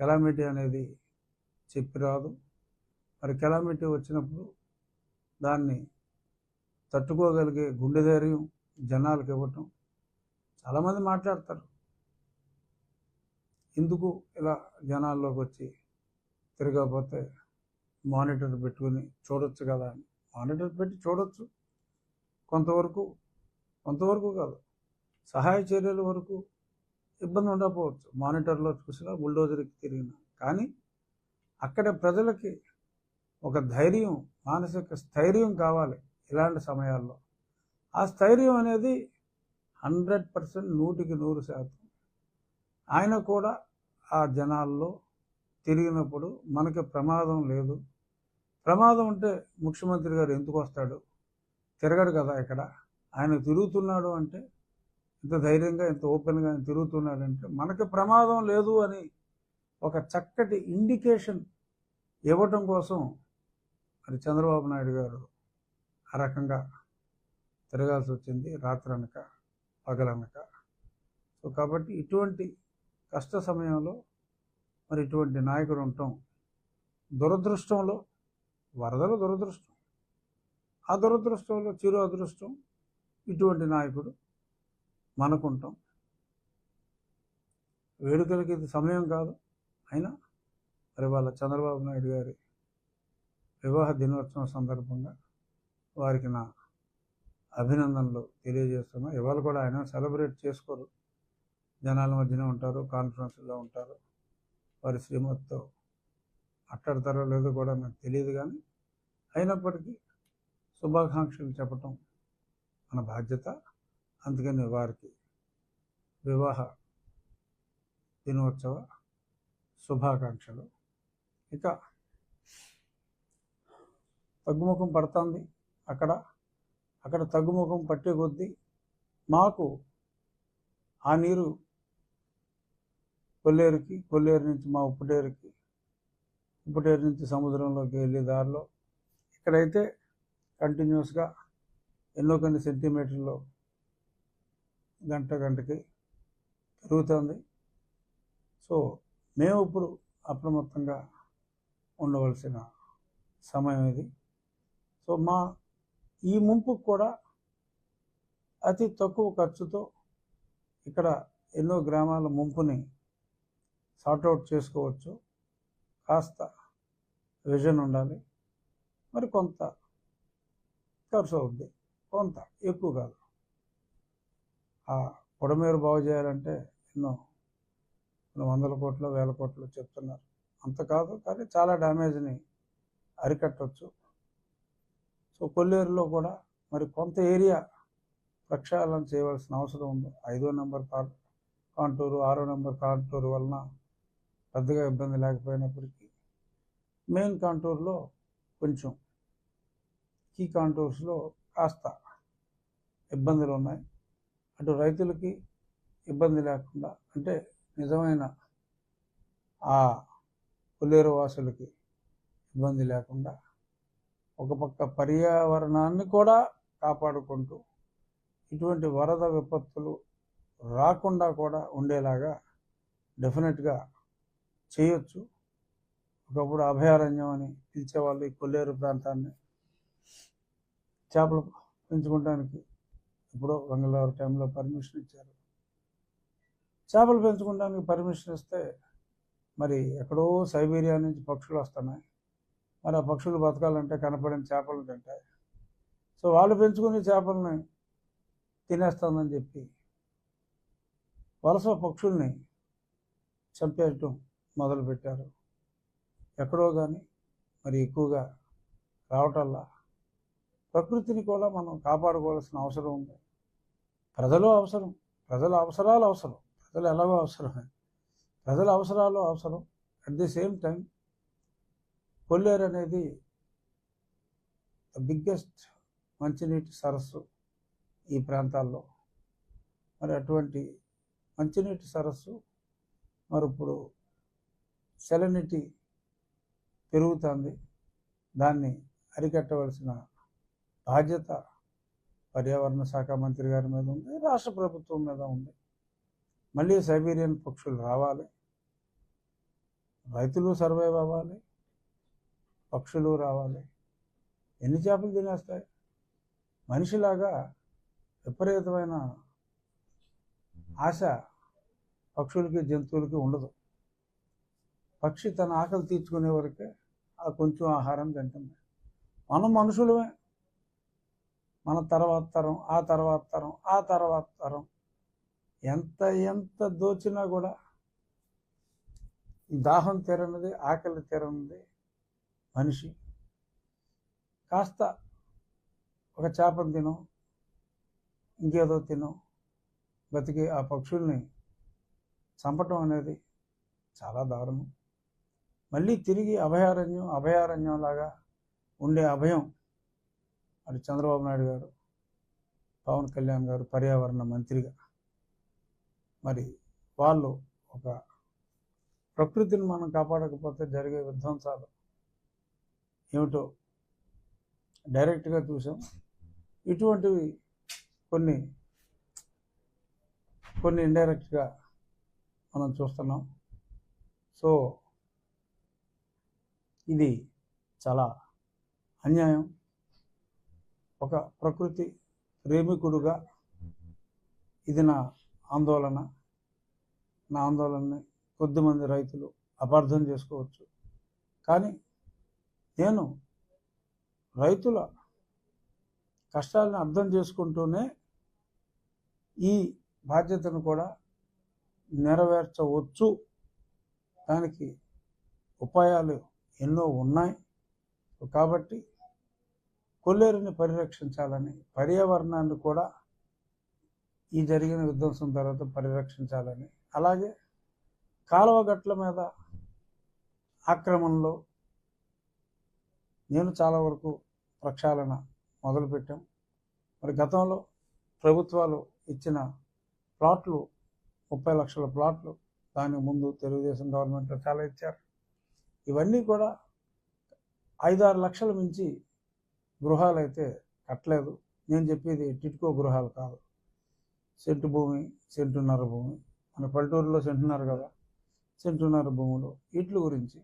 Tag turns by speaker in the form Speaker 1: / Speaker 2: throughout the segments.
Speaker 1: Calamity అనేది చెప్పి రాదు. మరి కెలామిటీ వచ్చినప్పుడు దాన్ని తట్టుకోగలిగే గుండె ధైర్యం జనాలకు ఇవ్వటం చాలామంది మాట్లాడతారు. ఎందుకు ఇలా జనాల్లోకి వచ్చి తిరగకపోతే మానిటర్ పెట్టుకుని చూడొచ్చు కదా అని. మానిటర్ పెట్టి చూడొచ్చు. కొంతవరకు కొంతవరకు కాదు. సహాయ చర్యల వరకు ఇబ్బంది ఉండకపోవచ్చు మానిటర్లో చూసినా బుల్డోజర్కి తిరిగిన. కానీ అక్కడ ప్రజలకి ఒక ధైర్యం మానసిక స్థైర్యం కావాలి ఇలాంటి సమయాల్లో. ఆ స్థైర్యం అనేది హండ్రెడ్ పర్సెంట్ నూటికి నూరు శాతం. ఆయన కూడా ఆ జనాల్లో తిరిగినప్పుడు మనకి ప్రమాదం లేదు. ప్రమాదం ఉంటే ముఖ్యమంత్రి గారు ఎందుకు వస్తాడు? తిరగడు కదా ఇక్కడ. ఆయన తిరుగుతున్నాడు అంటే ఇంత ధైర్యంగా ఇంత ఓపెన్గా ఆయన తిరుగుతున్నాడంటే మనకి ప్రమాదం లేదు అని ఒక చక్కటి ఇండికేషన్ ఇవ్వటం కోసం మరి చంద్రబాబు నాయుడు గారు ఆ రకంగా తిరగాల్సి వచ్చింది రాత్రనక పగలనక. సో కాబట్టి ఇటువంటి కష్ట సమయంలో మరి ఇటువంటి నాయకుడు ఉండటం దురదృష్టంలో వరదలు దురదృష్టం. ఆ దురదృష్టంలో చిరు అదృష్టం ఇటువంటి నాయకుడు మనకుంటాం. వేడుకలకి ఇది సమయం కాదు. అయినా మరి వాళ్ళ చంద్రబాబు నాయుడు గారి వివాహ దినోత్సవం సందర్భంగా వారికి నా అభినందనలు తెలియజేస్తున్నా. ఇవాళ కూడా ఆయన సెలబ్రేట్ చేసుకోరు. జనాల మధ్యనే ఉంటారు కాన్ఫరెన్స్లో ఉంటారు. వారి శ్రీమతితో అట్టడతారో లేదో కూడా నాకు తెలియదు కానీ అయినప్పటికీ శుభాకాంక్షలు చెప్పటం మన బాధ్యత. అందుకని వారికి వివాహ దినోత్సవ శుభాకాంక్షలు. ఇక తగ్గుముఖం పడుతుంది. అక్కడ అక్కడ తగ్గుముఖం పట్టే కొద్దీ మాకు ఆ నీరు కొల్లేరుకి కొల్లేరు నుంచి మా ఉప్పుటేరుకి ఉప్పుటేరు నుంచి సముద్రంలోకి వెళ్ళే దారిలో ఇక్కడైతే కంటిన్యూస్గా ఎన్నో కొన్ని సెంటీమీటర్లు గంట గంటకి పెరుగుతుంది. సో మేము ఇప్పుడు అప్రమత్తంగా ఉండవలసిన సమయం ఇది. సో మా ఈ ముంపుకు కూడా అతి తక్కువ ఖర్చుతో ఇక్కడ ఎన్నో గ్రామాల ముంపుని సార్ట్అవుట్ చేసుకోవచ్చు. కాస్త విజన్ ఉండాలి. మరి కొంత ఖర్చు అవుద్ది. కొంత ఎక్కువ కాదు. ఆ పొడమేరు బాగు చేయాలంటే ఎన్నో వందల కోట్లు వేల కోట్లు చెప్తున్నారు. అంత కాదు కానీ చాలా డ్యామేజ్ని అరికట్టవచ్చు సో కొల్లేరులో కూడా మరి కొంత ఏరియా ప్రక్షాళన చేయవలసిన అవసరం ఉంది. ఐదో నెంబర్ కార్ కాంటూరు ఆరో నెంబర్ కాంటూరు వలన పెద్దగా ఇబ్బంది లేకపోయినప్పటికీ మెయిన్ కాంటూర్లో కొంచెం కీ కాంటూర్స్లో కాస్త ఇబ్బందులు ఉన్నాయి అటు రైతులకి ఇబ్బంది లేకుండా అంటే నిజమైన ఆ కొల్లేరు వాసులకి ఇబ్బంది లేకుండా ఒక పక్క పర్యావరణాన్ని కూడా కాపాడుకుంటూ ఇటువంటి వరద విపత్తులు రాకుండా కూడా ఉండేలాగా డెఫినెట్గా చేయొచ్చు. ఒకప్పుడు అభయారణ్యం అని పిలిచేవాళ్ళు ఈ కొల్లేరు ప్రాంతాన్ని చేపలు పెంచుకోవడానికి ఎప్పుడో మంగళవారం టైంలో పర్మిషన్ ఇచ్చారు. చేపలు పెంచుకోవడానికి పర్మిషన్ ఇస్తే మరి ఎక్కడో సైబీరియా నుంచి పక్షులు వస్తున్నాయి. మరి ఆ పక్షులు బతకాలంటే కనపడిన చేపలు తింటాయి. సో వాళ్ళు పెంచుకునే చేపల్ని తినేస్తానని చెప్పి వలస పక్షుల్ని చంపేయటం మొదలుపెట్టారు. ఎక్కడో కానీ మరి ఎక్కువగా రావటల్లా ప్రకృతిని కూడా మనం కాపాడుకోవాల్సిన అవసరం ఉంది. ప్రజలు అవసరం. ప్రజల అవసరాలు అవసరం. ప్రజలు ఎలాగో అవసరమే ప్రజల అవసరాలు అవసరం. At the same time Kolleru అనేది ద బిగ్గెస్ట్ మంచినీటి సరస్సు ఈ ప్రాంతాల్లో. మరి అటువంటి మంచినీటి సరస్సు మరి ఇప్పుడు సెలనిటీ పెరుగుతుంది. దాన్ని అరికట్టవలసిన బాధ్యత పర్యావరణ శాఖ మంత్రి గారి మీద ఉంది రాష్ట్ర ప్రభుత్వం మీద ఉంది. మళ్ళీ సైబీరియన్ పక్షులు రావాలి రైతులు సర్వైవ్ అవ్వాలి పక్షులు రావాలి. ఎన్ని చేపలు తినేస్తాయి? మనిషిలాగా విపరీతమైన ఆశ పక్షులకి జంతువులకి ఉండదు. పక్షి తన ఆకలి తీర్చుకునే వరకే ఆ కొంచెం ఆహారం తింటుంది. మనం మనుషులమే. మన తర్వాత తరం ఆ తర్వాత తరం ఆ తర్వాత తరం. ఎంత ఎంత దోచినా కూడా దాహం తీరనిది ఆకలి తీరనిది మనిషి. కాస్త ఒక చేపను తిను ఇంకేదో తిను బతికి ఆ పక్షుల్ని చంపటం అనేది చాలా దారుణం. మళ్ళీ తిరిగి అభయారణ్యం అభయారణ్యం లాగా ఉండే అభయం అటు చంద్రబాబు నాయుడు గారు పవన్ కళ్యాణ్ గారు పర్యావరణ మంత్రిగా. మరి వాళ్ళు ఒక ప్రకృతిని మనం కాపాడకపోతే జరిగే విధ్వంసాలు ఏమిటో డైరెక్ట్గా చూసాం. ఇటువంటివి కొన్ని కొన్ని ఇండైరెక్ట్గా మనం చూస్తున్నాం. సో ఇది చాలా అన్యాయం. ఒక ప్రకృతి ప్రేమికుడుగా ఇది నా ఆందోళన. నా ఆందోళనని కొద్దిమంది రైతులు అపార్థం చేసుకోవచ్చు. కానీ నేను రైతుల కష్టాలను అర్థం చేసుకుంటూనే ఈ బాధ్యతను కూడా నెరవేర్చవచ్చు. దానికి ఉపాయాలు ఎన్నో ఉన్నాయి. కాబట్టి కొల్లేరుని పరిరక్షించాలని పర్యావరణాన్ని కూడా ఈ జరిగిన విధ్వంసం తర్వాత పరిరక్షించాలని అలాగే కాలువ గట్ల మీద ఆక్రమణలో నేను చాలా వరకు ప్రక్షాళన మొదలుపెట్టాం. మరి గతంలో ప్రభుత్వాలు ఇచ్చిన ప్లాట్లు ముప్పై లక్షల ప్లాట్లు దానికి ముందు తెలుగుదేశం గవర్నమెంట్లో చాలా ఇచ్చారు. ఇవన్నీ కూడా ఐదారు లక్షల మించి గృహాలు అయితే కట్టలేదు. నేను చెప్పేది టిట్కో గృహాలు కాదు. సెంటు భూమి సెంటున్నర భూమి. మన పల్లెటూరులో సెంటున్నర కదా. సెంటున్నర భూములు. ఇట్ల గురించి.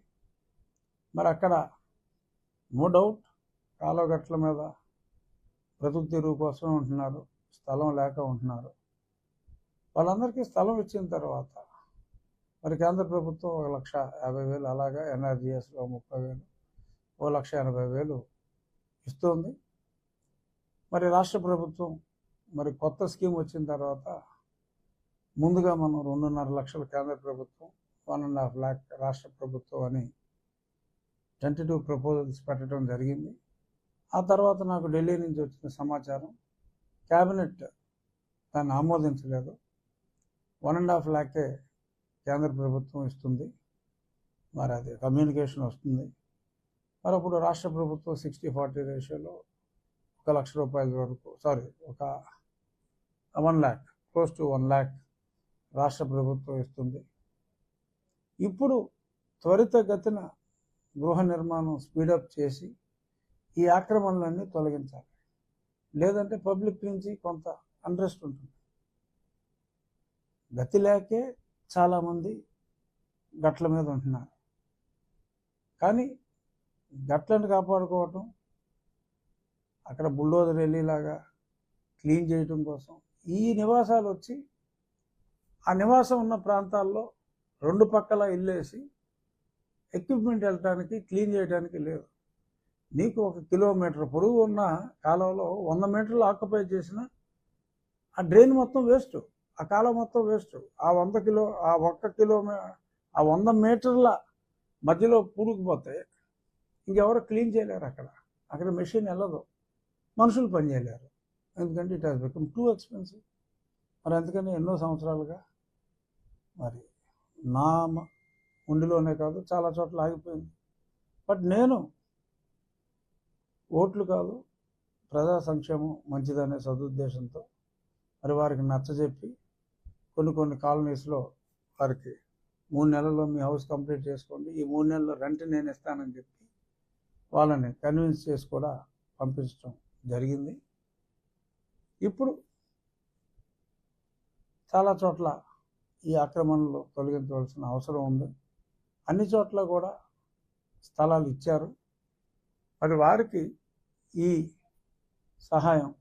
Speaker 1: మరి అక్కడ నో డౌట్ కాలువగట్ల మీద బ్రతుకు తెరువు కోసమే ఉంటున్నారు. స్థలం లేక ఉంటున్నారు. వాళ్ళందరికీ స్థలం ఇచ్చిన తర్వాత మరి కేంద్ర ప్రభుత్వం ఒక లక్ష యాభై వేలు అలాగా ఎన్ఆర్జీఎస్లో ముప్పై వేలు ఓ లక్ష ఎనభై వేలు ఇస్తుంది. మరి రాష్ట్ర ప్రభుత్వం మరి కొత్త స్కీమ్ వచ్చిన తర్వాత ముందుగా మనం రెండున్నర లక్షల కేంద్ర ప్రభుత్వం వన్ అండ్ హాఫ్ ల్యాక్ రాష్ట్ర ప్రభుత్వం అని టెంటేటివ్ ప్రపోజల్స్ పెట్టడం జరిగింది. ఆ తర్వాత నాకు ఢిల్లీ నుంచి వచ్చిన సమాచారం క్యాబినెట్ దాన్ని ఆమోదించలేదు. వన్ అండ్ హాఫ్ ల్యాకే కేంద్ర ప్రభుత్వం ఇస్తుంది. మరి అది కమ్యూనికేషన్ వస్తుంది. మరప్పుడు రాష్ట్ర ప్రభుత్వం సిక్స్టీ ఫార్టీ రేషియోలో ఒక లక్ష రూపాయల వరకు సారీ ఒక one lakh close to one lakh రాష్ట్ర ప్రభుత్వం ఇస్తుంది. ఇప్పుడు త్వరితగతిన గృహ నిర్మాణం స్పీడప్ చేసి ఈ ఆక్రమణలన్నీ తొలగించాలి. లేదంటే పబ్లిక్ నుంచి కొంత అంట్రెస్ట్ ఉంటుంది. గతి లేకే చాలామంది గట్ల మీద ఉంటున్నారు. కానీ గట్లను కాపాడుకోవటం అక్కడ బుల్డోజర్ వెళ్ళేలాగా క్లీన్ చేయటం కోసం ఈ నివాసాలు వచ్చి ఆ నివాసం ఉన్న ప్రాంతాల్లో రెండు పక్కల ఇల్లేసి ఎక్విప్మెంట్ వెళ్ళటానికి క్లీన్ చేయడానికి లేదు నీకు ఒక కిలోమీటర్ పొరుగు ఉన్న కాలంలో వంద మీటర్లు ఆక్యుపై చేసిన ఆ డ్రైన్ మొత్తం వేస్ట్ ఆ కాలం మొత్తం వేస్ట్. ఆ వంద కిలో ఆ ఒక్క కిలోమీ ఆ వంద మీటర్ల మధ్యలో పూడుకుపోతే ఇంకెవరు క్లీన్ చేయలేరు అక్కడ. అక్కడ మెషిన్ వెళ్ళదు మనుషులు పని చేయలేరు. ఎందుకంటే it has become too expensive మరి అందుకని ఎన్నో సంవత్సరాలుగా మరి నా ఉండిలోనే కాదు చాలా చోట్ల ఆగిపోయింది. బట్ నేను ఓట్లు కాదు ప్రజా సంక్షేమం మంచిదనే సదుద్దేశంతో మరి వారికి నచ్చజెప్పి కొన్ని కొన్ని కాలనీస్లో వారికి మూడు నెలల్లో మీ హౌస్ కంప్లీట్ చేసుకోండి. ఈ మూడు నెలల్లో రెంట్ నేను ఇస్తానని చెప్పి వాళ్ళని కన్విన్స్ చేసి కూడా పంపించడం జరిగింది. ఇప్పుడు చాలా చోట్ల ఈ ఆక్రమణలు తొలగించవలసిన అవసరం ఉంది. అన్ని చోట్ల కూడా స్థలాలు ఇచ్చారు. మరి వారికి ఈ సహాయం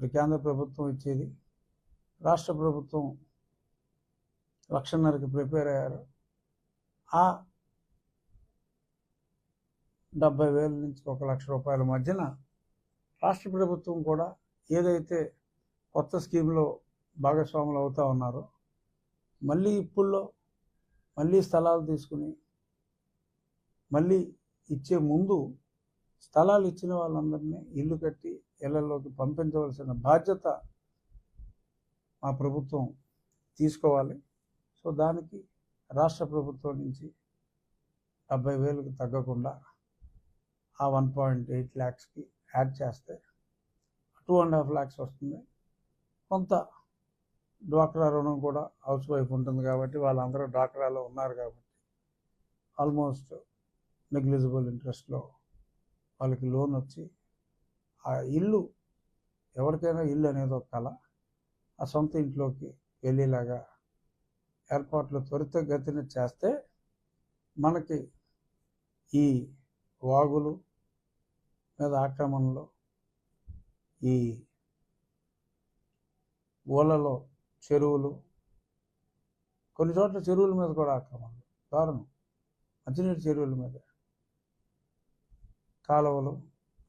Speaker 1: మరి కేంద్ర ప్రభుత్వం ఇచ్చేది. రాష్ట్ర ప్రభుత్వం లక్షన్నరకి ప్రిపేర్ అయ్యారు. ఆ డెబ్బై వేల నుంచి ఒక లక్ష రూపాయల మధ్యన రాష్ట్ర ప్రభుత్వం కూడా ఏదైతే కొత్త స్కీమ్లో భాగస్వాములు అవుతా ఉన్నారో మళ్ళీ ఇప్పుల్లో మళ్ళీ స్థలాలు తీసుకుని మళ్ళీ ఇచ్చే ముందు స్థలాలు ఇచ్చిన వాళ్ళందరినీ ఇల్లు కట్టి ఇళ్ళలోకి పంపించవలసిన బాధ్యత మా ప్రభుత్వం తీసుకోవాలి. సో దానికి రాష్ట్ర ప్రభుత్వం నుంచి డెబ్బై వేలకు తగ్గకుండా ఆ వన్ పాయింట్ ఎయిట్ ల్యాక్స్కి యాడ్ చేస్తే టూ అండ్ హాఫ్ ల్యాక్స్ వస్తుంది. కొంత డ్వాక్రా రుణం కూడా హౌస్ వైఫ్ ఉంటుంది కాబట్టి వాళ్ళందరూ డ్వాక్రాలో ఉన్నారు కాబట్టి ఆల్మోస్ట్ నెగ్లిజిబుల్ ఇంట్రెస్ట్లో వాళ్ళకి లోన్ వచ్చి ఆ ఇల్లు ఎవరికైనా ఇల్లు అనేది ఒక కళ. ఆ సొంత ఇంట్లోకి వెళ్ళేలాగా ఏర్పాట్లు త్వరితగతిన చేస్తే మనకి ఈ వాగులు మీద ఆక్రమణలో ఈ ఊళ్ళలో చెరువులు కొన్ని చోట్ల చెరువుల మీద కూడా ఆక్రమణలు. దారుణం. మంచినీటి చెరువుల మీద. కాలువలు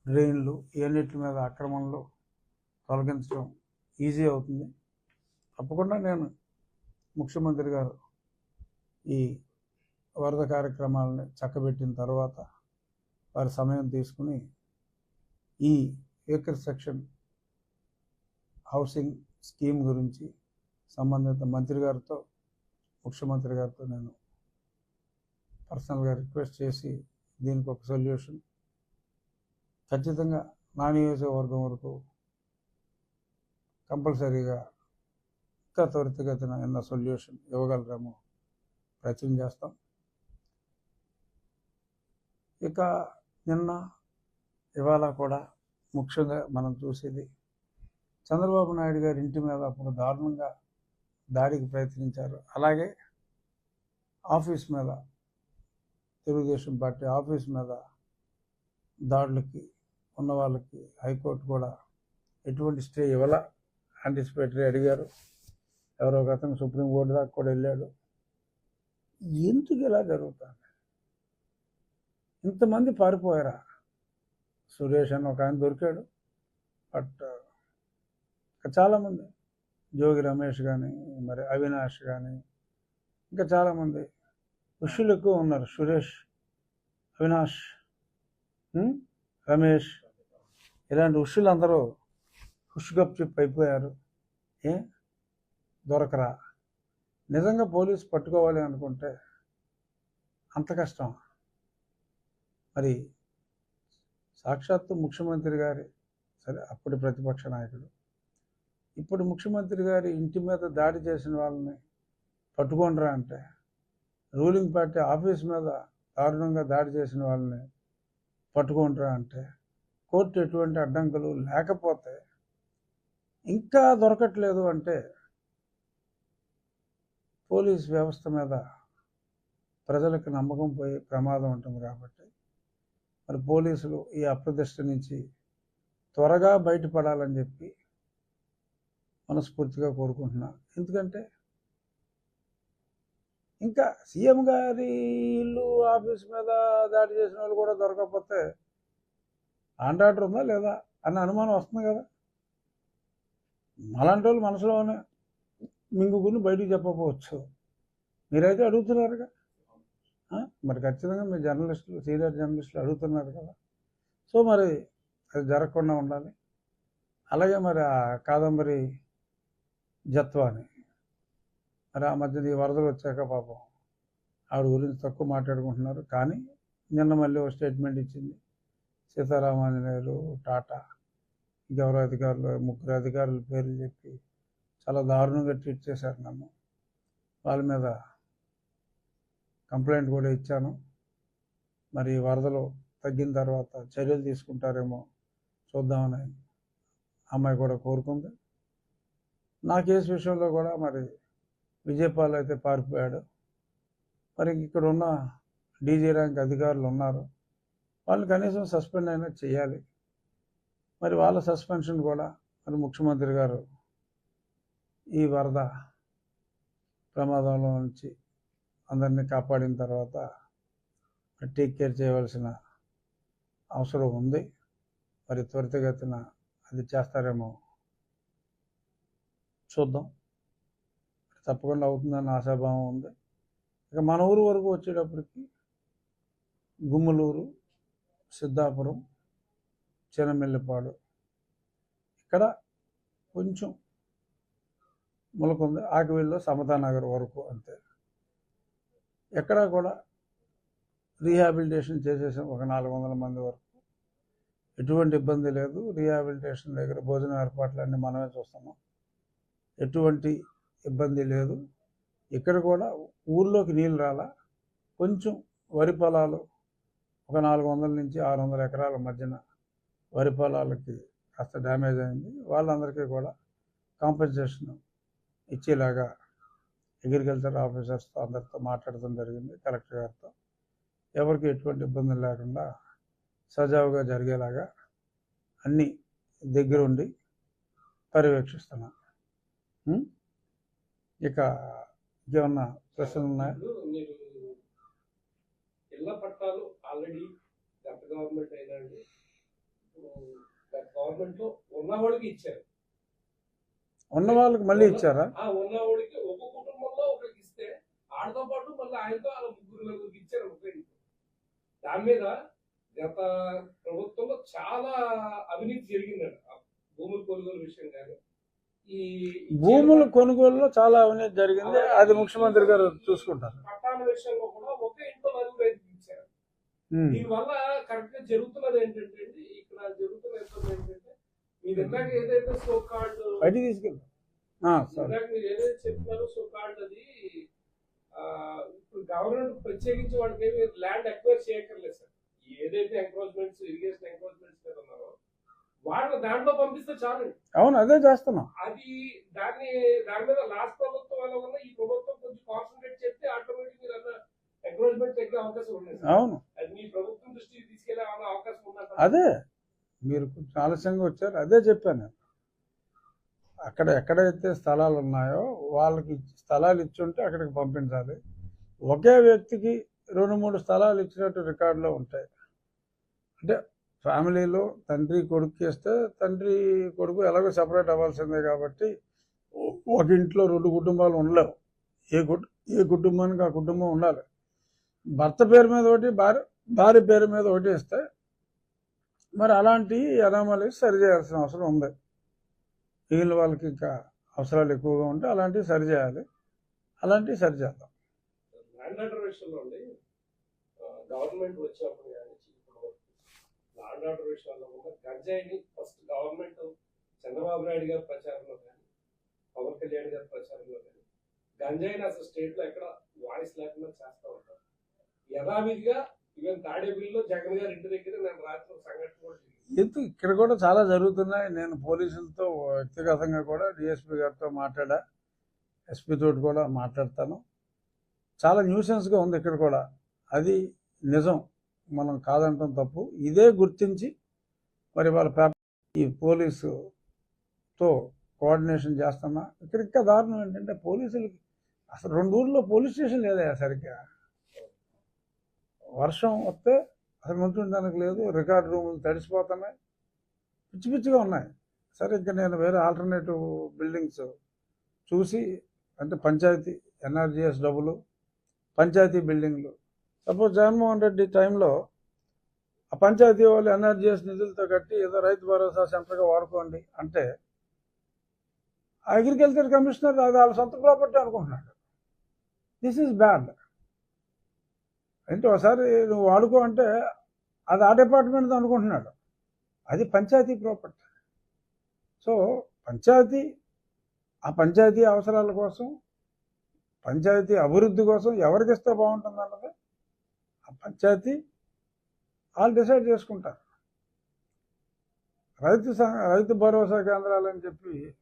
Speaker 1: డ్రైన్లు ఇవన్నిటి మీద ఆక్రమణలు తొలగించడం ఈజీ అవుతుంది. తప్పకుండా నేను ముఖ్యమంత్రి గారు ఈ వరద కార్యక్రమాలని చక్కబెట్టిన తర్వాత వారి సమయం తీసుకుని ఈ ఏకర్ సెక్షన్ హౌసింగ్ స్కీమ్ గురించి సంబంధిత మంత్రి గారితో ముఖ్యమంత్రి గారితో నేను పర్సనల్గా రిక్వెస్ట్ చేసి దీనికి ఒక సొల్యూషన్ ఖచ్చితంగా నా నియోజకవర్గం వరకు కంపల్సరీగా ఇంకా త్వరితగతిన ఎన్న సొల్యూషన్ ఇవ్వగలరేమో ప్రయత్నం చేస్తాం. ఇక నిన్న ఇవాళ కూడా ముఖ్యంగా మనం చూసేది చంద్రబాబు నాయుడు గారి ఇంటి మీద అప్పుడు దారుణంగా దాడికి ప్రయత్నించారు. అలాగే ఆఫీస్ మీద తెలుగుదేశం పార్టీ ఆఫీస్ మీద దాడులకి ఉన్న వాళ్ళకి హైకోర్టు కూడా ఎటువంటి స్టే ఇవ్వాల యాంటిసిపేటరీ అడిగారు. ఎవరో ఒక అతను సుప్రీంకోర్టు దాకా కూడా వెళ్ళాడు. ఎందుకు ఇలా జరుగుతుంది? ఇంతమంది పారిపోయారా? సురేష్ అని ఒక ఆయన దొరికాడు. బట్ ఇంకా చాలామంది జోగి రమేష్ కానీ మరి అవినాష్ కానీ ఇంకా చాలామంది ఋషులు ఎక్కువ ఉన్నారు. సురేష్ అవినాష్ రమేష్ ఇలాంటి ఋషులు అందరూ హుష్గప్ అయిపోయారు. ఏ? దొరకరా? నిజంగా పోలీసు పట్టుకోవాలి అనుకుంటే అంత కష్టం. మరి సాక్షాత్తు ముఖ్యమంత్రి గారి. సరే అప్పటి ప్రతిపక్ష నాయకుడు. ఇప్పుడు ముఖ్యమంత్రి గారి ఇంటి మీద దాడి చేసిన వాళ్ళని పట్టుకోండిరా అంటే రూలింగ్ పార్టీ ఆఫీస్ మీద దారుణంగా దాడి చేసిన వాళ్ళని పట్టుకోండిరా అంటే కోర్టు ఎటువంటి అడ్డంకులు లేకపోతే ఇంకా దొరకట్లేదు అంటే పోలీస్ వ్యవస్థ మీద ప్రజలకు నమ్మకం పోయే ప్రమాదం ఉంటుంది కాబట్టి మరి పోలీసులు ఈ అప్రదిష్ట నుంచి త్వరగా బయటపడాలని చెప్పి మనస్ఫూర్తిగా కోరుకుంటున్నాను ఎందుకంటే ఇంకా సీఎం గారి ఇల్లు ఆఫీస్ మీద దాడి చేసిన వాళ్ళు కూడా దొరకకపోతే ఆండాటర్ ఉందా లేదా అన్న అనుమానం వస్తుంది కదా. అలాంటి వాళ్ళు మనసులోనే మింగుకుని బయటికి చెప్పకపోవచ్చు. మీరైతే అడుగుతున్నారుగా. మరి ఖచ్చితంగా మీ జర్నలిస్టులు సీనియర్ జర్నలిస్టులు అడుగుతున్నారు కదా. సో మరి అది జరగకుండా ఉండాలి. అలాగే మరి ఆ కాదంబరి జత్వాని మరి ఆ మధ్య ఈ వరదలు వచ్చాక పాపం ఆవిడ గురించి తక్కువ మాట్లాడుకుంటున్నారు. కానీ నిన్న మళ్ళీ ఒక స్టేట్మెంట్ ఇచ్చింది. సీతారామాంజనేయులు టాటా ఇంకెవరో అధికారులు ముగ్గురు అధికారుల పేర్లు చెప్పి చాలా దారుణంగా ట్రీట్ చేశారు నన్ను. వాళ్ళ మీద కంప్లైంట్ కూడా ఇచ్చాను. మరి ఈ వరదలు తగ్గిన తర్వాత చర్యలు తీసుకుంటారేమో చూద్దామని అమ్మాయి కూడా కోరుకుంది. నా కేసు విషయంలో కూడా మరి విజయపాల్ అయితే పారిపోయాడు. మరి ఇక్కడ ఉన్న డీజీ ర్యాంక్ అధికారులు ఉన్నారు. వాళ్ళు కనీసం సస్పెండ్ అయినా చేయాలి. మరి వాళ్ళ సస్పెన్షన్ కూడా మరి ముఖ్యమంత్రి గారు ఈ వరద ప్రమాదంలో నుంచి అందరినీ కాపాడిన తర్వాత టేక్ కేర్ చేయవలసిన అవసరం ఉంది. మరి త్వరితగతిన అది చేస్తారేమో చూద్దాం. తప్పకుండా అవుతుందని ఆశాభావం ఉంది. ఇక మన ఊరు వరకు వచ్చేటప్పటికి గుమ్మలూరు సిద్ధాపురం చినమెల్లిపాడు ఇక్కడ కొంచెం ములకుంది. ఆకివీల్లో సమతానగర్ వరకు అంతే. ఎక్కడా కూడా రీహాబిలిటేషన్ చేసేసాం ఒక నాలుగు వందల మంది వరకు. ఎటువంటి ఇబ్బంది లేదు. రీహాబిలిటేషన్ దగ్గర భోజన ఏర్పాట్లన్నీ మనమే చూస్తున్నాం. ఎటువంటి ఇబ్బంది లేదు. ఇక్కడ కూడా ఊర్లోకి నీళ్ళు రాలా. కొంచెం వరి పొలాలు ఒక నాలుగు వందల నుంచి ఆరు వందల ఎకరాల మధ్యన వరి పొలాలకి కాస్త డ్యామేజ్ అయింది. వాళ్ళందరికీ కూడా కాంపెన్సేషన్ ఇచ్చేలాగా అగ్రికల్చర్ ఆఫీసర్స్తో అందరితో మాట్లాడటం జరిగింది కలెక్టర్ గారితో. ఎవరికి ఎటువంటి ఇబ్బందులు లేకుండా సజావుగా జరిగేలాగా అన్నీ దగ్గరుండి పర్యవేక్షిస్తున్నాం. ఇక ఇంకేమన్నా ప్రశ్నలు ఉన్నాయా?
Speaker 2: పట్టాలు ఆల్రెడీ గత గవర్నమెంట్ అయినండి ఇచ్చారు.
Speaker 1: ఉన్న వాళ్ళకి మళ్ళీ ఇచ్చారా?
Speaker 2: ఆ ఉన్నవాడికి ఒక కుటుంబంలో ఒకరికి ఇస్తే ఆడతో పాటు మళ్ళీ ఆయనతో ముగ్గురు నలుగురికి ఇచ్చారు దాని మీద గత ప్రభుత్వంలో చాలా అవినీతి జరిగిందండి భూముల కొనుగోలు విషయం కానీ ఈ
Speaker 1: భూముల కొనుగోలులో చాలా అవినీతి జరిగింది. అది ముఖ్యమంత్రి గారు చూసుకుంటారు.
Speaker 2: పట్టాల విషయంలో కూడా ఒకే ఇంట్లో నలుగురు ఐదుగురు ఇచ్చారు. దీనివల్ల కరెక్ట్గా జరుగుతున్నది ఏంటంటే ఇక్కడ జరుగుతున్న ఏంటంటే
Speaker 1: బయటికి తీసుకెళ్ళి. సరే.
Speaker 2: ఇందాక మీరు ఏదైతే చెప్పినారో సో కార్డ్ అది ఆ, ఇప్పుడు గవర్నమెంట్ ప్రత్యేకించి వాళ్ళకి ఏమి ల్యాండ్ ఎక్వైర్ చేయక్కర్లేదు సార్. ఏదైతే ఎంక్రోచ్మెంట్స్ ఇరిగేషన్ ఎంక్రోచ్మెంట్స్ మీద ఉన్నారో దాంట్లో పంపిస్తే చాలండి
Speaker 1: అవును అదే చేస్తున్నాం.
Speaker 2: అది దాన్ని దాని మీద లాస్ట్ ప్రభుత్వం ఉన్నా ఈ ప్రభుత్వం కొంచెం కాన్సన్ట్రేట్ చేస్తే ఆటోమేటిక్ మీరు అన్న ఎంక్రోచ్మెంట్ తగ్గే అవకాశం ఉంది సార్.
Speaker 1: అవును.
Speaker 2: అది మీ ప్రభుత్వం దృష్టికి తీసుకెళ్ళే అవకాశం ఉందంటారా?
Speaker 1: అదే. మీరు కొంచెం ఆలస్యంగా వచ్చారు. అదే చెప్పాను. అక్కడ ఎక్కడైతే స్థలాలు ఉన్నాయో వాళ్ళకి స్థలాలు ఇచ్చుంటే అక్కడికి పంపించాలి. ఒకే వ్యక్తికి రెండు మూడు స్థలాలు ఇచ్చినట్టు రికార్డులో ఉంటాయి. అంటే ఫ్యామిలీలో తండ్రి కొడుకు ఇస్తే తండ్రి కొడుకు ఎలాగో సపరేట్ అవ్వాల్సిందే కాబట్టి ఒక ఇంట్లో రెండు కుటుంబాలు ఉండలేవు. ఏ కుటు ఏ కుటుంబానికి ఆ కుటుంబం ఉండాలి. భర్త పేరు మీద ఒకటి భార్య భార్య పేరు మీద ఒకటి ఇస్తే మరి అలాంటి అనామలీస్ సరి చేయాల్సిన అవసరం ఉంది. మిగిలిన వాళ్ళకి ఇంకా అవసరాలు ఎక్కువగా ఉంటే అలాంటివి సరి చేయాలి. అలాంటివి సరి చేద్దాం.
Speaker 2: ల్యాండ్ విషయంలో గవర్నమెంట్ వచ్చినప్పుడు కానీ ల్యాండ్ ఆర్డర్ విషయంలో కూడా గంజాయిని ఫస్ట్ గవర్నమెంట్ చంద్రబాబు నాయుడు గారి ప్రచారంలో కానీ పవన్ కళ్యాణ్ గారి ప్రచారంలో కానీ గంజాయిని అసలు స్టేట్లో ఎక్కడ వాయిస్ లేకుండా చేస్తూ ఉంటారు. యథావిధిగా
Speaker 1: ఎందుకు? ఇక్కడ కూడా చాలా జరుగుతున్నాయి. నేను పోలీసులతో వ్యక్తిగతంగా కూడా డిఎస్పీ గారితో మాట్లాడా. ఎస్పీ తోటి కూడా మాట్లాడతాను. చాలా న్యూసెన్స్గా ఉంది ఇక్కడ కూడా. అది నిజం. మనం కాదంటాం తప్పు. ఇదే గుర్తించి మరి వాళ్ళ పేపర్ ఈ పోలీసుతో కోఆర్డినేషన్ చేస్తున్నా. ఇక్కడ ఇంకా దారుణం ఏంటంటే పోలీసులకి అసలు రెండు ఊర్లో పోలీస్ స్టేషన్ లేదా సరిగ్గా. వర్షం వస్తే అసలు నుంచుండడానికి లేదు రికార్డ్ రూములు తడిసిపోతున్నాయి. పిచ్చి పిచ్చిగా ఉన్నాయి. సరే ఇంకా నేను వేరే ఆల్టర్నేటివ్ బిల్డింగ్స్ చూసి అంటే పంచాయతీ ఎన్ఆర్జిఎస్ డబ్బులు పంచాయతీ బిల్డింగ్లు. సపోజ్ జగన్మోహన్ రెడ్డి టైంలో ఆ పంచాయతీ వాళ్ళు ఎన్ఆర్జిఎస్ నిధులతో కట్టి ఏదో రైతు భరోసా సెంటర్గా వాడుకోండి అంటే అగ్రికల్చర్ కమిషనర్ అది వాళ్ళ సొంత ప్రాపర్టీ అనుకుంటున్నాడు. దిస్ ఈజ్ బ్యాడ్ అంటే ఒకసారి నువ్వు వాడుకో అంటే అది ఆ డిపార్ట్మెంట్ అనుకుంటున్నాడు. అది పంచాయతీ ప్రాపర్టీ సో పంచాయతీ ఆ పంచాయతీ అవసరాల కోసం పంచాయతీ అభివృద్ధి కోసం ఎవరికి ఇస్తే బాగుంటుంది అన్నది ఆ పంచాయతీ వాళ్ళు డిసైడ్ చేసుకుంటారు. రైతు రైతు భరోసా కేంద్రాలని చెప్పి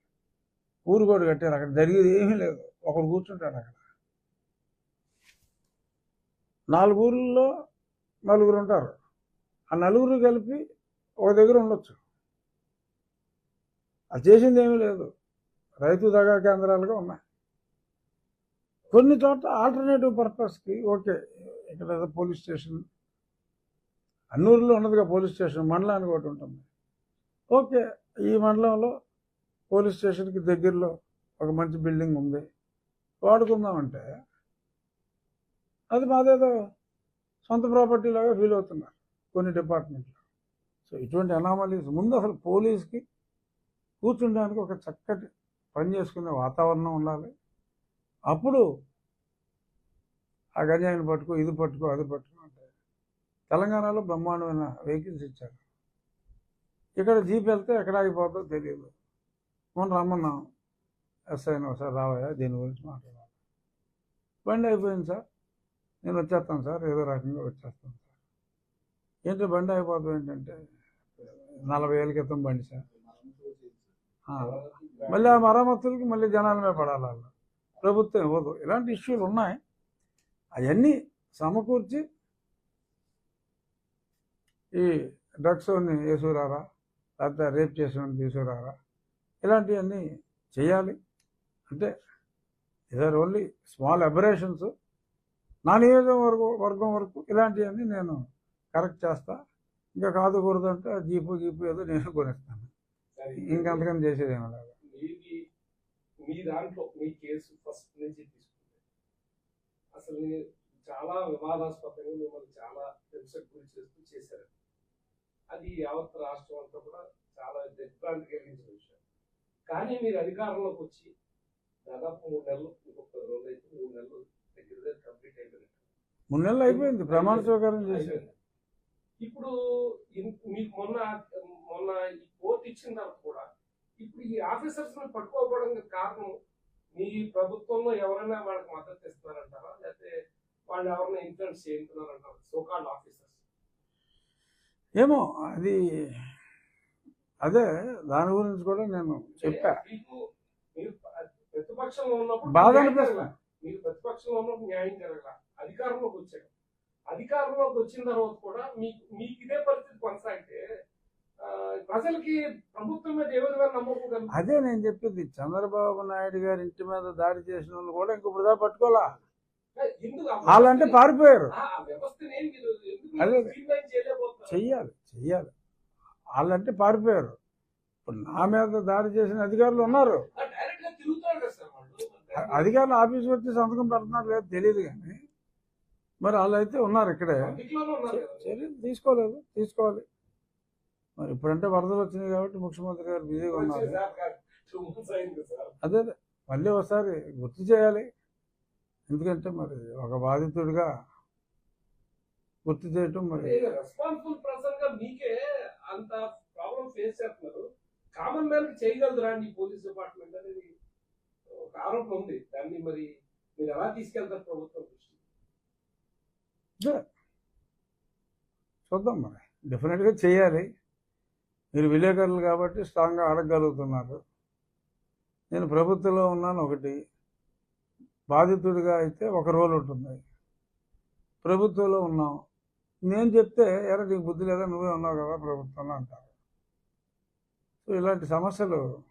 Speaker 1: ఊరు కూడా కట్టారు. అక్కడ జరిగేది ఏమీ లేదు. ఒకరు కూర్చుంటాడు అక్కడ. నాలుగు ఊళ్ళో నలుగురు ఉంటారు ఆ నలుగురు కలిపి ఒక దగ్గర ఉండొచ్చు. అది చేసింది ఏమీ లేదు. రైతు దగా కేంద్రాలుగా ఉన్నాయి. కొన్ని చోట్ల ఆల్టర్నేటివ్ పర్పస్కి ఓకే ఇక్కడ ఏదో పోలీస్ స్టేషన్ అన్నూరులో ఉన్నదిగా పోలీస్ స్టేషన్ మండలానికి ఒకటి ఉంటుంది. ఓకే ఈ మండలంలో పోలీస్ స్టేషన్కి దగ్గరలో ఒక మంచి బిల్డింగ్ ఉంది. వాడుకుందామంటే అది మాదేదో సొంత ప్రాపర్టీ లాగా ఫీల్ అవుతున్నారు కొన్ని డిపార్ట్మెంట్లు సో ఇటువంటి అనామలీస్ ముందు అసలు పోలీస్కి కూర్చుండడానికి ఒక చక్కటి పని చేసుకునే వాతావరణం ఉండాలి. అప్పుడు ఆ గంజాయిని పట్టుకో ఇది పట్టుకో అది పట్టుకో అంటే తెలంగాణలో బ్రహ్మాండమైన వెహికల్స్ ఇచ్చారు. ఇక్కడ జీప్ వెళ్తే ఎక్కడ ఆగిపోతుందో తెలియదు. మొన్న రమ్మన్నాం. ఎస్ఐని ఒకసారి రావయ్యా దీని గురించి మాట్లాడాలి. బండి అయిపోయింది సార్. నేను వచ్చేస్తాను సార్ ఏదో రకంగా వచ్చేస్తాను సార్. ఏంటి బండి అయిపోతుంది ఏంటంటే నలభై ఏళ్ళ క్రితం బండి సార్. మళ్ళీ ఆ మరమ్మతులకి మళ్ళీ జనాల మీద పడాలి వాళ్ళు. ప్రభుత్వం ఇవ్వదు. ఇలాంటి ఇష్యూలు ఉన్నాయి. అవన్నీ సమకూర్చి ఈ డ్రగ్స్ వేసుకురారా లేకపోతే రేప్ చేసిన తీసుకురారా ఇలాంటివన్నీ చేయాలి. అంటే ఇదర్ ఓన్లీ స్మాల్ అబరేషన్స్. నా నియోజకవర్గం వర్గం వరకు ఇలాంటివన్నీ నేను కరెక్ట్ చేస్తా. ఇంకా కాదు కూడదు అంటే ఆ జీపు గీపు ఏదో నేను కొనేస్తాను. ఇంకంతకని చేసేది ఏమీ లేదు
Speaker 2: మీ దాంట్లో మీ కేసు ఫస్ట్ నుంచి తీసుకుంటే అసలు చాలా వివాదాస్పదంగా మిమ్మల్ని చాలా హింసకు గురి చేస్తూ చేశారు. అది యావత్ రాష్ట్రం అంతా కూడా చాలా దిగ్భ్రాంతి కలిగించిన విషయం. కానీ మీరు అధికారంలోకి వచ్చి దాదాపు మూడు నెలలు ఇంకొక రోజులు అయితే మూడు నెలలు
Speaker 1: మూడు నెలలు అయిపోయింది ప్రమాణ స్వీకారం చేసి.
Speaker 2: ఇప్పుడు మీకు మొన్న మొన్న ఈ కోర్టు ఇచ్చిన తర్వాత కూడా ఇప్పుడు ఈ ఆఫీసర్స్ పట్టుకోకపోవడానికి కారణం మీ ప్రభుత్వంలో ఎవరైనా వాళ్ళకి మద్దతు ఇస్తున్నారంటారా లేకపోతే వాళ్ళు ఎవరైనా ఇన్ఫ్లుయెన్స్ చేస్తున్నారంటారా సోకాల్డ్ ఆఫీసర్స్
Speaker 1: ఏమో అది అదే దాని గురించి కూడా నేను చెప్పా
Speaker 2: మీకు మీరు ప్రతిపక్షంలో ఉన్నప్పుడు
Speaker 1: బాధ.
Speaker 2: జరగల. మీరు ప్రతిపక్షంలో ఉన్నప్పుడు న్యాయం జరగల. అధికారంలోకి వచ్చారు. అధికారంలోకి వచ్చిన తర్వాత కూడా మీకు మీకు ఇదే పరిస్థితి కొనసాగితే ప్రజలకి ప్రభుత్వం మీద ఏ విధమైన నమ్మకం
Speaker 1: అదే నేను చెప్పింది. చంద్రబాబు నాయుడు గారి ఇంటి మీద దాడి చేసిన వాళ్ళు కూడా ఇంక దాకా పట్టుకోలా వాళ్ళంటే పారిపోయారు. అదే. చెయ్యాలి చెయ్యాలి. వాళ్ళంటే పారిపోయారు. ఇప్పుడు నా మీద దాడి చేసిన అధికారులు ఉన్నారు
Speaker 2: ఆ, direct గా తిరుగుతారు కదా సార్ వాళ్ళు.
Speaker 1: అ- అధికారులు ఆఫీస్కి వచ్చి సంతకం పెడుతున్నారు లేదు తెలియదు కానీ మరి వాళ్ళు అయితే ఉన్నారు ఇక్కడే. చర్యలు తీసుకోలేదు తీసుకోవాలి. మరి ఇప్పుడంటే వరదలు వచ్చినాయి కాబట్టి ముఖ్యమంత్రి గారు బిజీగా ఉన్నారు. అదే. మళ్ళీ ఒకసారి గుర్తు చేయాలి. ఎందుకంటే మరి ఒక బాధితుడిగా గుర్తు చేయటం మరి
Speaker 2: రెస్పాన్సిబుల్ పర్సన్గా మీకే అంత ప్రాబ్లం ఫేస్ చేస్తున్నారు. కామన్ మ్యాన్కి చేయగలదురా ఈ పోలీస్ డిపార్ట్మెంట్ అనేది? ఒక ఆరోపణ ఉంది. దాన్ని మరి మీరు ఎలా తీసుకెళ్తారు ప్రభుత్వం దృష్టి
Speaker 1: చూద్దాం మరి. డెఫినెట్గా చేయాలి. మీరు విలేకరులు కాబట్టి స్ట్రాంగ్గా అడగగలుగుతున్నారు నేను ప్రభుత్వంలో ఉన్నాను ఒకటి. బాధితుడిగా అయితే ఒక రోల్ ఉంటుంది. ప్రభుత్వంలో ఉన్నాం. నేను చెప్తే ఎరా నీకు బుద్ధి లేదా? నువ్వే ఉన్నావు కదా ప్రభుత్వంలో అంటారు. సో ఇలాంటి సమస్యలు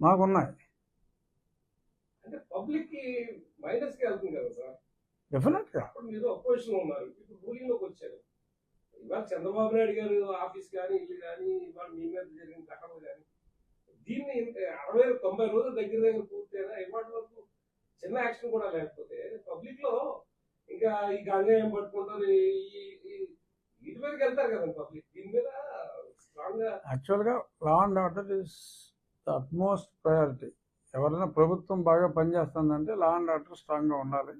Speaker 1: మాకున్నాయి.
Speaker 2: అంటే పబ్లిక్కి మైనస్కి వెళ్తుంది కదా లోకి వచ్చారు. ఇవాళ చంద్రబాబు నాయుడు గారు ఆఫీస్ కానీ ఇల్లు కానీ ఇవాళ మీ మీద జరిగిన ఘటనలు కానీ దీన్ని అరవై తొంభై రోజుల దగ్గర దగ్గర పూర్తయినా ఇవాటి వరకు చిన్న యాక్షన్ కూడా లేకపోతే పబ్లిక్లో ఇంకా ఈ గంజాయం పట్టుకుంటారు వీటి మీదకి వెళ్తారు కదా పబ్లిక్. దీని మీద స్ట్రాంగ్గా
Speaker 1: యాక్చువల్గా law and order is the utmost priority. ఎవరైనా ప్రభుత్వం బాగా పనిచేస్తుందంటే లా అండ్ ఆర్డర్ స్ట్రాంగ్గా ఉండాలి.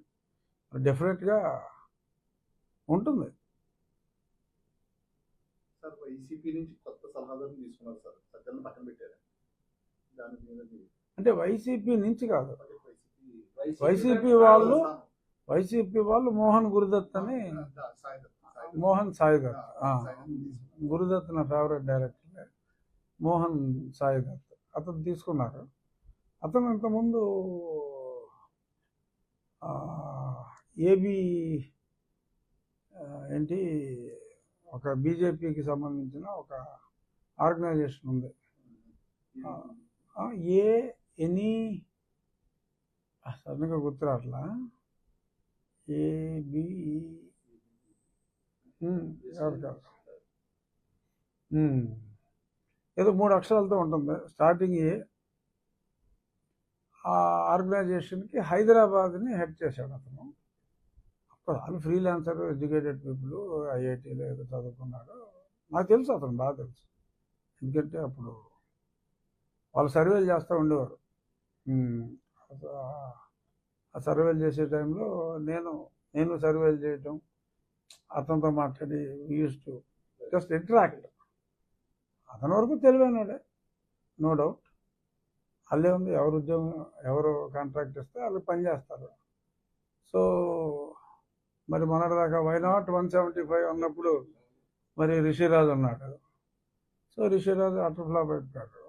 Speaker 1: డెఫినెట్గా ఉంటుంది.
Speaker 3: సార్ వైసీపీ నుంచి కొత్త సలహాదారులు తీసుకున్నారు సార్. సజ్జలను పక్కన పెట్టారు. దాని మీద
Speaker 1: అంటే వైసీపీ నుంచి కాదు.
Speaker 3: వైసీపీ
Speaker 1: వైసీపీ వాళ్ళు వైసీపీ వాళ్ళు మోహన్ గురుదత్ అని. మోహన్ సాయిదత్. గురుదత్ నా ఫేవరెట్ డైరెక్టర్ మోహన్ సాయిదత్. అతను తీసుకున్నారు. అతను ఇంతకుముందు ఏబీ ఏబి ఏంటి ఒక బీజేపీకి సంబంధించిన ఒక ఆర్గనైజేషన్ ఉంది. ఏ ఎనీ సడన్గా గుర్తురాట్లా ఏబి ఎవరు కాదు ఏదో మూడు అక్షరాలతో ఉంటుంది. స్టార్టింగ్ ఏ ఆ ఆర్గనైజేషన్కి హైదరాబాద్ని హెడ్ చేశాడు అతను. అప్పుడు వాళ్ళు ఫ్రీలాన్సర్ ఎడ్యుకేటెడ్ పీపుల్ ఐఐటీలో ఏదో చదువుకున్నాడు. నాకు తెలుసు అతను బాగా తెలుసు. ఎందుకంటే అప్పుడు వాళ్ళు సర్వేలు చేస్తూ ఉండేవారు. ఆ- ఆ సర్వేలు చేసే టైంలో నేను నేను సర్వేలు చేయటం అతనితో మాట్లాడి యూస్ టు జస్ట్ ఇంటరాక్ట్ అతని వరకు తెలివైనడే నో డౌట్ అల్లే ఉంది. ఎవరు ఉద్యోగం ఎవరు కాంట్రాక్ట్ ఇస్తే వాళ్ళు పని చేస్తారు. సో మరి మొన్నటిదాకా why not one seventy five అన్నప్పుడు మరి రిషిరాజు ఉన్నాడు. సో రిషిరాజు అటర్ ఫ్లాప్ అయిపోయాడు